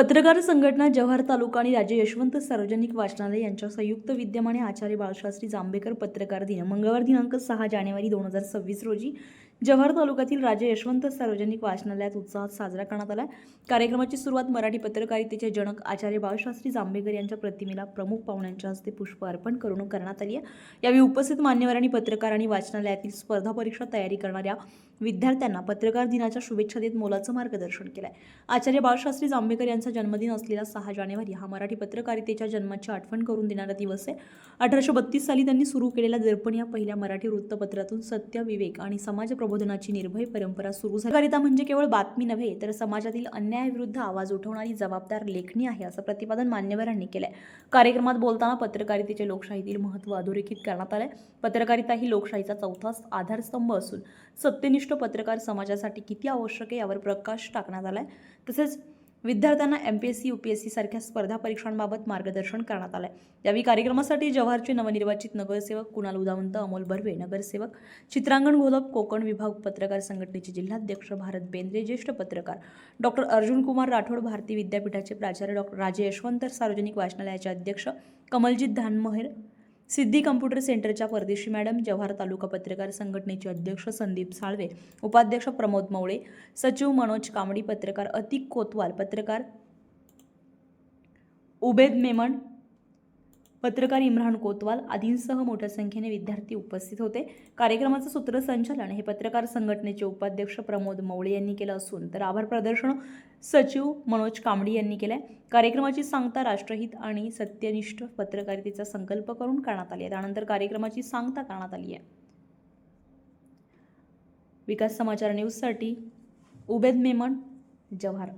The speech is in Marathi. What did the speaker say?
पत्रकार संघटना जव्हार तालुका आणि राजे यशवंत सार्वजनिक वाचनालय यांच्या संयुक्त विद्यमाने आचार्य बाळशास्त्री जांभेकर पत्रकार दिन मंगळवार दिनांक सहा जानेवारी दोन हजार सव्वीस रोजी जव्हार तालुक्यातील राजे यशवंत सार्वजनिक वाचनालयात उत्साहात साजरा करण्यात आला कार्यक्रमाची सुरुवात मराठी पत्रकारितेचे जनक आचार्य बाळशास्त्री जांभेकर यांच्या प्रतिमेला प्रमुख पाहुण्यांच्या हस्ते पुष्प अर्पण करून करण्यात आली आहे. यावेळी उपस्थित मान्यवरांनी पत्रकार आणि वाचनालयातील स्पर्धा परीक्षा तयारी करणाऱ्या विद्यार्थ्यांना पत्रकार दिनाच्या शुभेच्छा देत मोलाचं मार्गदर्शन केलं आहे आचार्य बाळशास्त्री जांभेकर यांचा जन्मदिन असलेला सहा जानेवारी हा मराठी पत्रकारितेच्या जन्माची आठवण करून देणारा दिवस आहे. अठराशे बत्तीस साली त्यांनी सुरू केलेल्या दर्पण या पहिल्या मराठी वृत्तपत्रातून सत्य विवेक आणि समाज प्रबोधनाची निर्भय परंपरा सुरू झाली. पत्रकारिता म्हणजे केवळ बातमी नव्हे तर समाजातील अन्यायाविरुद्ध आवाज उठवणारी जबाबदार लेखणी आहे असं प्रतिपादन मान्यवरांनी केलंय. कार्यक्रमात बोलताना पत्रकारितेचे लोकशाहीतील महत्त्व अधोरेखित करण्यात आलंय. पत्रकारिता ही लोकशाहीचा चौथा आधारस्तंभ असून सत्यनिष्ठ पत्रकार समाजासाठी किती आवश्यक आहे यावर प्रकाश टाकण्यात आलाय. तसेच विद्यार्थ्यांना M P S C U P S C सारख्या स्पर्धा परीक्षांबाबत मार्गदर्शन करण्यात आलंय. यावेळी कार्यक्रमासाठी जव्हारचे नवनिर्वाचित नगरसेवक कुणाल उदावंत अमोल बर्वे नगरसेवक चित्रांगण घोलप कोकण विभाग पत्रकार संघटनेचे जिल्हाध्यक्ष भारत बेंद्रे ज्येष्ठ पत्रकार डॉक्टर अर्जुन कुमार राठोड भारती विद्यापीठाचे प्राचार्य डॉक्टर राजे यशवंत सार्वजनिक वाचनालयाचे अध्यक्ष कमलजीत धानमहेर सिद्धी कम्प्युटर सेंटरच्या परदेशी मॅडम जव्हार तालुका पत्रकार संघटनेचे अध्यक्ष संदीप साळवे उपाध्यक्ष प्रमोद मवळे सचिव मनोज कांबडी पत्रकार अतिक कोतवाल पत्रकार उबेद मेमण पत्रकार इम्रान कोतवाल आदींसह मोठ्या संख्येने विद्यार्थी उपस्थित होते. कार्यक्रमाचं सूत्रसंचालन हे पत्रकार संघटनेचे उपाध्यक्ष प्रमोद मवळे यांनी केलं असून तर आभार प्रदर्शन सचिव मनोज कांबडी यांनी केलं आहे कार्यक्रमाची सांगता राष्ट्रहित आणि सत्यनिष्ठ पत्रकारितेचा संकल्प करून करण्यात आली आहे. त्यानंतर कार्यक्रमाची सांगता करण्यात आली आहे. विकास समाचार न्यूजसाठी उबेद मेमन जव्हार.